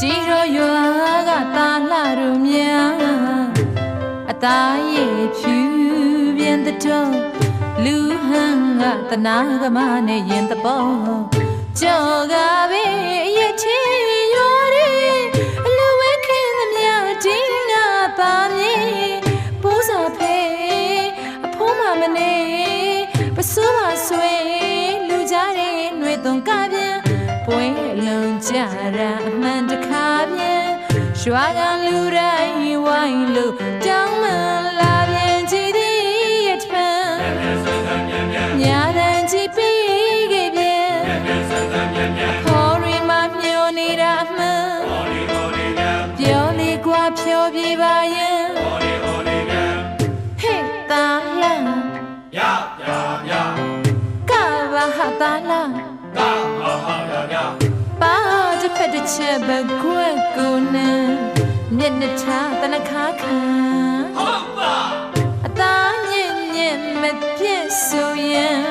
ကြည်ရောရွာကတာလှတို့များအသားရည်ဖြူပြင်းတဲ့တော့လူဟန်ကတနာကမနဲ့ရင်တပေါ်ကြော်ကပဲအရဲ့ချီရွာရီအလူဝဲခင်းသမျှတင်းကပါမြေပူးစာဖေးအဖိုးမမနေပစိုးပါဆွေလူကြတဲ့ຫນွေသွန်ကပြန်ပွဲလုံးကြတာအမှန်တခါပြန် ရွာကလူတိုင်းဝိုင်းလို့ ချက်ပဲကွက်ကိုနဲ့မျက်နှာထားတနခါခံအသားညင်ညင်မပြည့်ဆိုရင်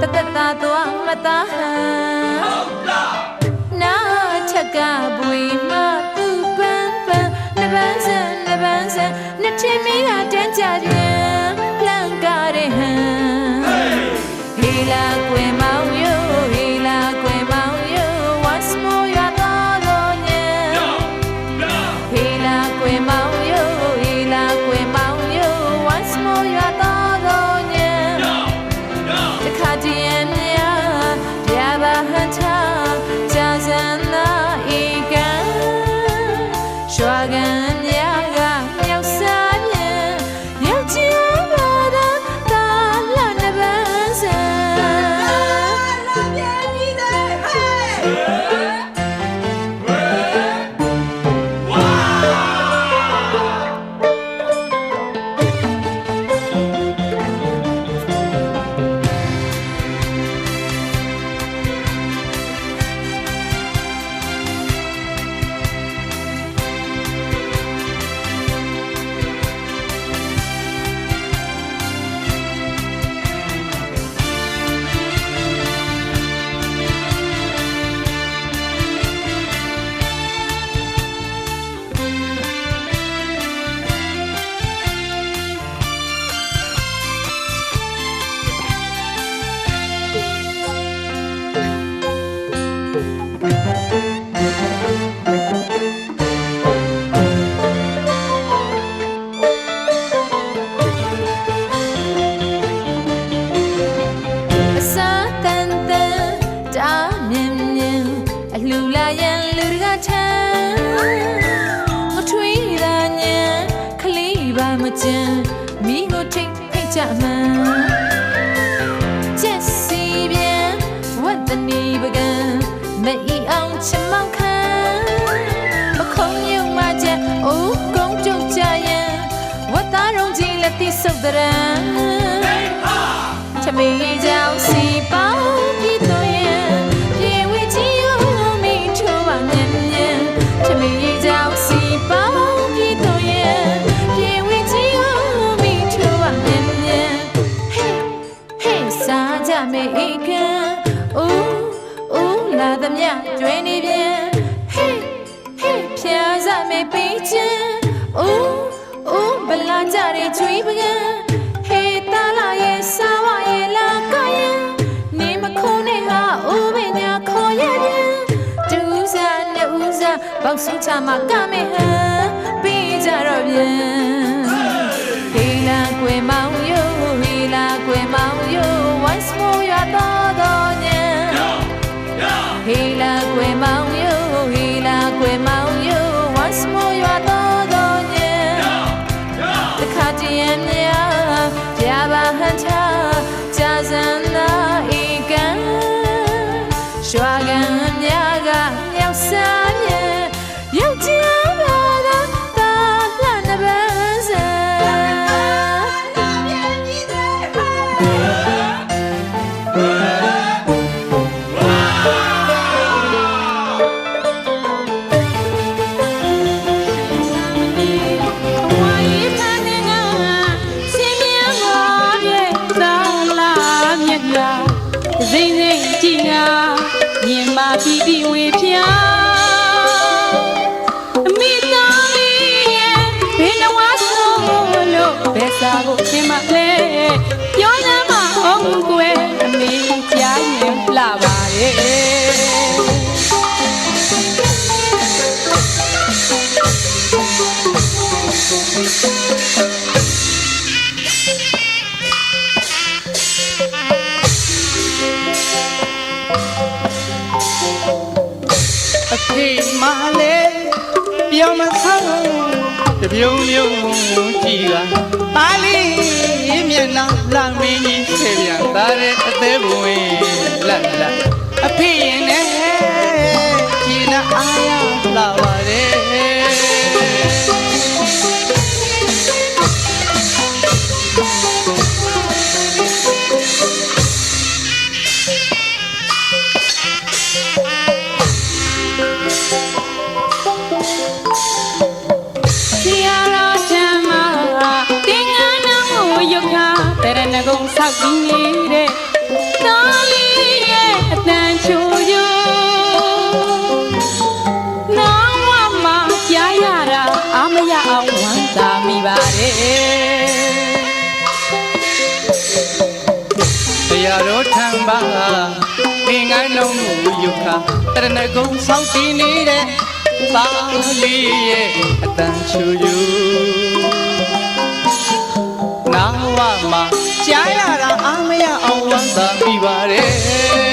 တတတာသွားမသားဟန်နာချက်ကပွေမသူ့ပန်းပန်းနပန်းစံနပန်းစံနှစ်ထင်းမီးကတန်းကြပြန်လန့်ကားတဲ့ဟန်ဟေလာကွယ်မောင်ယို လေးပါမကျန်မိကိုထိတ်ဖိတ်ကြမှန်ချက်စီပြန်ဝတ်တနီပကံမအီအောင်ချမောက်ခံမခုံယုံမချက်အိုးကုန်းကြုံကြရင်ဝတ်သားရုံကြီးလက်တိဆုပ်တဲ့ချမေကြောင်စီပေါင်းပြီးတော့ မျှကျွေးနေပြန် Hey hey ဖြာစမေပေးချင်ဦးဦးဘလာကြတဲ့ကျွေးပကံ Hey တာလာရဲ့စားဝရဲ့လာကရဲ့နေမခုံးနဲ့ဟာဦးပညာခေါ်ရပြန်တူးစားနဲ့ဦးစားပေါက်စုချမှာကမေဟန်ပေးကြတော့ပြန်ဟေလာကွယ်မောင်ယိုဟေလာကွယ်မောင်ယို ကိုသင်မလဲပြောလမ်းမအောင်ကွယ်အမေကြားရင်လှပါရဲ့အဖေမလေးပြောမဆောင်တပြုံးလုံးကြည့်က ပါဠိမျက်နှာလာမင်းကြီးဖြေပြန်သားတဲ့အသေးဘဝင်လက်လက်အဖေရင်နဲ့ တရားတော်ထံပါဒီငိုင်းလုံးကိုယုခတရဏဂုံဆောက်တည်နေတဲ့ပါဠိရဲ့အတန်ချူယူနာဝမှာကြားလာတာအာမရအောင်ဝမ်းသာမိပါတယ်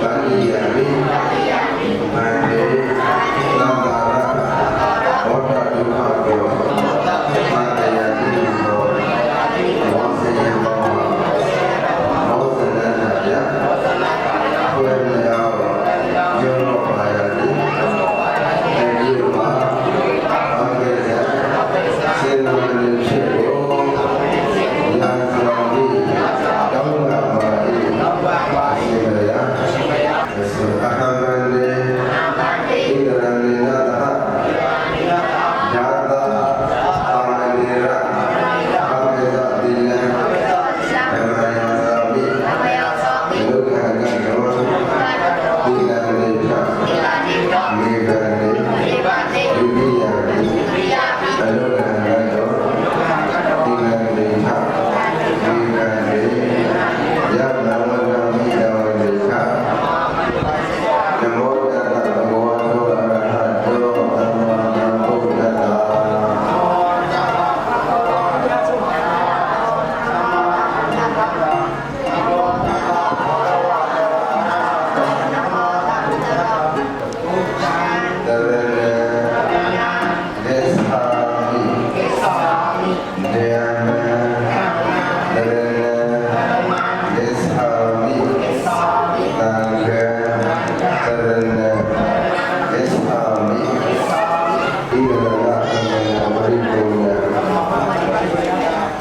para diariamente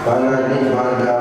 Panani Manda